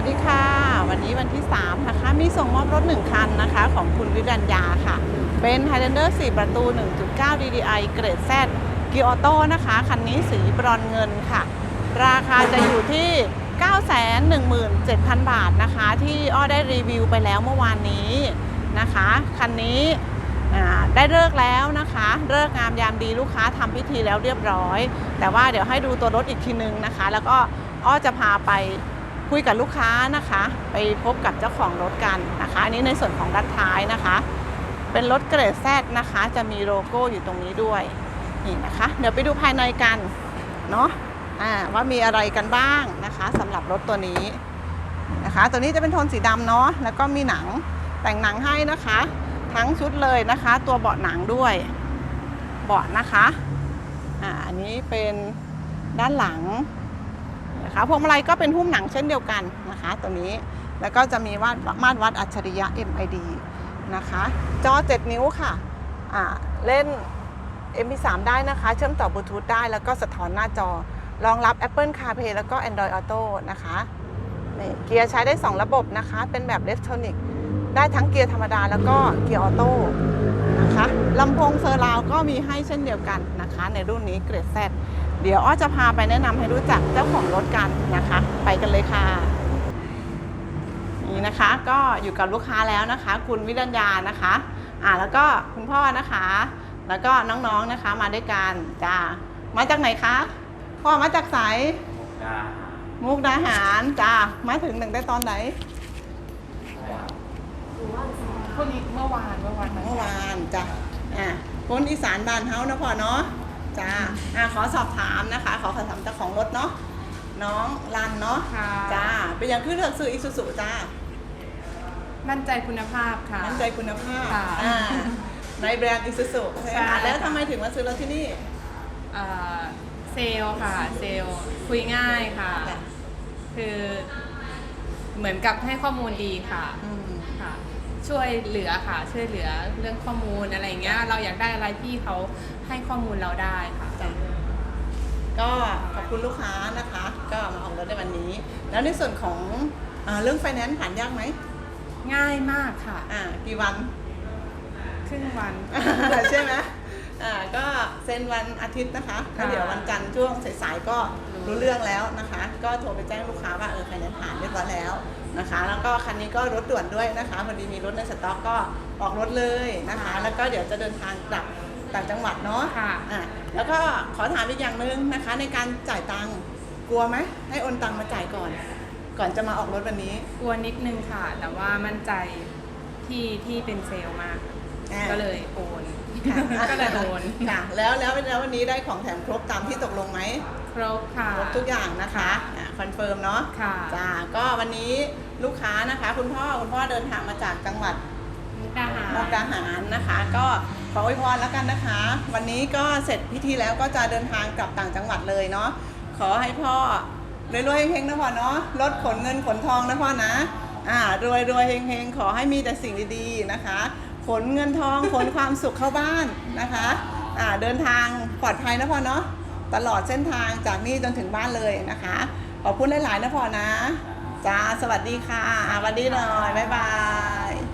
วัสดีค่ะ วันนี้วันที่ 3 นะคะ มีส่งมอบรถ 1 คันนะคะ ของคุณวิรัญญาค่ะ เป็น Highlander 4ประตู 1.9 DDI เกรด Z กีออโต้นะคะ คันนี้สีบรอนเงินค่ะ ราคาจะอยู่ที่ 917,000 บาทนะคะ ที่อ้อได้รีวิวไปแล้วเมื่อวานนี้นะคะ คันนี้ได้เลิกแล้วนะคะเลิกงามยามดีลูกค้าทำพิธีแล้วเรียบร้อย แต่ว่าเดี๋ยวให้ดูตัวรถอีกทีนึงนะคะ แล้วก็อ้อจะพาไป คุยกับลูกค้านะคะ ไปพบกับเจ้าของรถกันนะคะ อันนี้ในส่วนของด้านท้ายนะคะ เป็นรถเกรดแซดนะคะ จะมีโลโก้อยู่ตรงนี้ด้วยนี่นะคะ เดี๋ยวไปดูภายในกันเนาะอ่าว่ามีอะไรกันบ้างนะคะสำหรับรถตัวนี้นะคะ ตัวนี้จะเป็นโทนสีดำเนาะแล้วก็มีหนังแต่งหนังให้นะคะ ทั้งชุดเลยนะคะ ตัวเบาะหนังด้วยเบาะนะคะอ่าอันนี้เป็นด้านหลัง นะคะพวงมาลัยก็เป็นหุ้มหนังเช่นเดียวกันนะคะตัวนี้แล้วก็จะมีวาดมาตรวัดอัจฉริยะ MID นะคะจอ 7 นิ้วค่ะะเล่น MP3 ได้นะคะ เชื่อมต่อบลูทูธได้แล้วก็สะท้อนหน้าจอ รองรับ Apple CarPlay แล้วก็ Android Auto นะคะเกียร์ใช้ได้ 2 ระบบนะคะ เป็นแบบเล็กทรอนิกส์ ได้ทั้งเกียร์ธรรมดาแล้วก็เกียร์ออโต้นะคะลำโพงเซอร์ราวก็มีให้เช่นเดียวกันนะคะ ในรุ่นนี้เกรดแซดเดี๋ยวอ้อจะพาไปแนะนำให้รู้จักเจ้าของรถกันนะคะ ไปกันเลยค่ะนี่นะคะก็อยู่กับลูกค้าแล้วนะคะ คุณวิรัญญานะคะอ่าแล้วก็คุณพ่อนะคะ แล้วก็น้องๆนะคะมาด้วยกันจ้ามาจากไหนคะพ่อมาจากสายมุกดาหารจ้ามาถึงหนึ่งได้ตอนไหน คนนี้เมื่อวานเมื่อวานเมื่อวานจ้ะอะคนอีสานบ้านเฮานะพ่อเนาะจ้าอะขอสอบถามนะคะ ขอสอบถามเจ้าของรถเนาะน้องรันเนาะค่ะจ้าเป็นอย่างคือเลือกซื้ออีซูซูจ้ามั่นใจคุณภาพค่ะมั่นใจคุณภาพค่ะอ่าในแบรนด์อีซูซูใช่ไหมใช่คะแล้วทำไมถึงมาซื้อรถที่นี่เอ่อเซลล์ค่ะ เซลล์คุยง่ายค่ะจ้ะคือเหมือนกับให้ข้อมูลดีค่ะอืมค่ะ ช่วยเหลือค่ะ ช่วยเหลือเรื่องข้อมูลอะไรอย่างเงี้ย เราอยากได้อะไรพี่เขาให้ข้อมูลเราได้ค่ะจ้ะก็ขอบคุณลูกค้านะคะ ก็มาออกรถในวันนี้ แล้วในส่วนของอ่าเรื่องไฟแนนซ์ผ่านยากไหมง่ายมากค่ะ อ่ากี่วัน ครึ่งวัน ใช่ไหมอ่าก็เซ็นวันอาทิตย์นะคะแล้วเดี๋ยววันจันทร์ช่วงสายๆก็รู้เรื่องแล้วนะคะ ก็โทรไปแจ้งลูกค้าว่าเออไฟแนนซ์ผ่านเรียบร้อยแล้ว นะคะ แล้วก็คันนี้ก็รถด่วนด้วยนะคะพอดีมีรถในสต็อกก็ออกรถเลยนะคะ แล้วก็เดี๋ยวจะเดินทางกลับต่างจังหวัดเนาะค่ะอ่าแล้วก็ขอถามอีกอย่างหนึ่งนะคะ ในการจ่ายตังค์กลัวไหมให้โอนตังค์มาจ่ายก่อน ก่อนจะมาออกรถวันนี้กลัวนิดนึงค่ะ แต่ว่ามั่นใจที่ที่เป็นเซลล์มาก อ่าก็เลยโอนค่ะก็เลยโอนค่ะแล้วแล้วแล้ววันนี้ได้ของแถมครบตามที่ตกลงไหมครบค่ะ ครบทุกอย่างนะคะ คอนเฟิร์มเนาะค่ะจ้าก็วันนี้ลูกค้านะคะ คุณพ่อคุณพ่อเดินทางมาจากจังหวัดมุกดาหารมุกดาหารนะคะ ก็ขออวยพรแล้วกันนะคะ วันนี้ก็เสร็จพิธีแล้วก็จะเดินทางกลับต่างจังหวัดเลยเนาะขอให้พ่อรวยๆเฮงๆนะพ่อเนาะรถขนเงินขนทองนะพ่อนะอ่ารวยรวยๆเฮงๆขอให้มีแต่สิ่งดีๆนะคะ ขนเงินทองขนความสุขเข้าบ้านนะคะ อ่าเดินทางปลอดภัยนะพ่อเนาะ ตลอดเส้นทางจากนี่จนถึงบ้านเลยนะคะ ขอบคุณหลาย ๆ นะพ่อนะจ้าสวัสดีค่ะสวัสดีหน่อย บ๊ายบาย